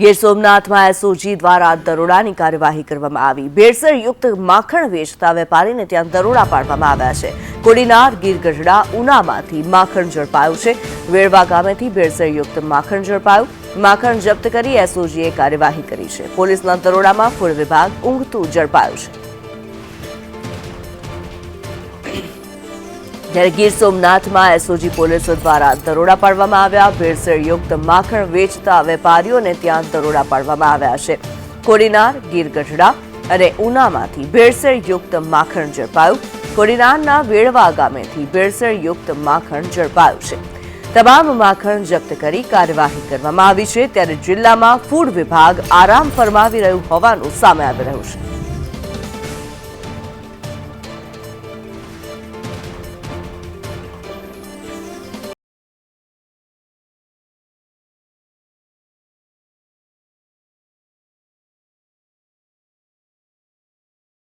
ગીર સોમનાથમાં એસઓજી દ્વારા દરોડાની કાર્યવાહી કરવામાં આવી. ભેળસેળ યુક્ત માખણ વેચતા વેપારીને ત્યાં દરોડા પાડવામાં આવ્યા છે. કોડીનાર ગીર ગઢડા ઉનામાંથી માખણ ઝડપાયું છે. વેળવા ગામેથી ભેળસેળ યુક્ત માખણ ઝડપાયું. માખણ જપ્ત કરી એસઓજીએ કાર્યવાહી કરી છે. પોલીસના દરોડામાં ફૂડ વિભાગ ઊંઘતું ઝડપાયું છે. જ્યારે ગીર સોમનાથમાં એસઓજી પોલીસો દ્વારા દરોડા પાડવામાં આવ્યા. ભેળસેળયુક્ત માખણ વેચતા વેપારીઓને ત્યાં દરોડા પાડવામાં આવ્યા છે. કોડીનાર ગીર ગઢડા અને ઉનામાંથી ભેળસેળયુક્ત માખણ ઝડપાયું. કોડીનારના વેળવા ગામેથી ભેળસેળયુક્ત માખણ ઝડપાયું છે. તમામ માખણ જપ્ત કરી કાર્યવાહી કરવામાં આવી છે. ત્યારે જિલ્લામાં ફૂડ વિભાગ આરામ ફરમાવી રહ્યું હોવાનું સામે આવી રહ્યું છે.